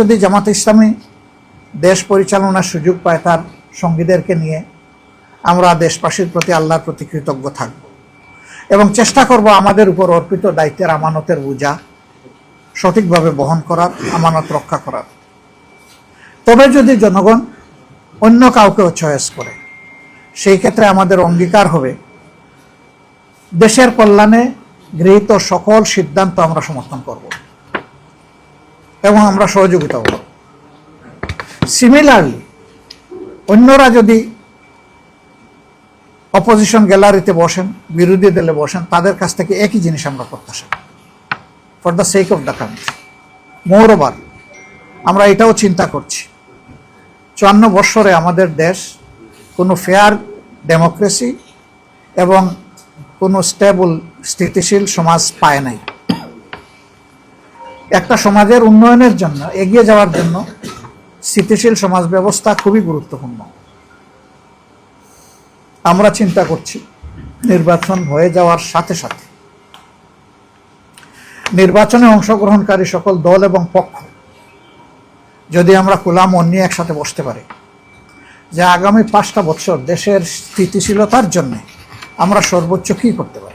যদি জামাত ইসলামী দেশ পরিচালনার সুযোগ পায় তার সঙ্গীদেরকে নিয়ে, আমরা দেশবাসীর প্রতি আল্লাহর প্রতি কৃতজ্ঞ থাকব। এবং চেষ্টা করব আমাদের উপর অর্পিত দায়িত্বের আমানতের বোঝা সঠিকভাবে বহন করার, আমানত রক্ষা করার। তবে যদি জনগণ অন্য কাউকেও চয়েস করে, সেই ক্ষেত্রে আমাদের অঙ্গীকার হবে, দেশের কল্যাণে গৃহীত সকল সিদ্ধান্ত আমরা সমর্থন করব। এবং আমরা সহযোগিতা করব। সিমিলারলি অন্যরা যদি অপোজিশন গ্যালারিতে বসেন, বিরোধী দলে বসেন, তাদের কাছ থেকে একই জিনিস আমরা প্রত্যাশা for the sake of the country moreover আমরা এটাও চিন্তা করছি। চুয়ান্ন বৎসরে আমাদের দেশ কোনো ফেয়ার ডেমোক্রেসি এবং কোনো স্টেবল স্থিতিশীল সমাজ পায় নাই। একটা সমাজের উন্নয়নের জন্য, এগিয়ে যাওয়ার জন্য স্থিতিশীল সমাজ ব্যবস্থা খুবই গুরুত্বপূর্ণ। আমরা চিন্তা করছি নির্বাচন হয়ে যাওয়ার সাথে সাথে নির্বাচনে অংশগ্রহণকারী সকল দল এবং পক্ষ, যদি আমরা খোলা মন নিয়ে একসাথে বসতে পারি, যে আগামী পাঁচটা বছর দেশের স্থিতিশীলতার জন্য আমরা সর্বোচ্চ কী করতে পারি?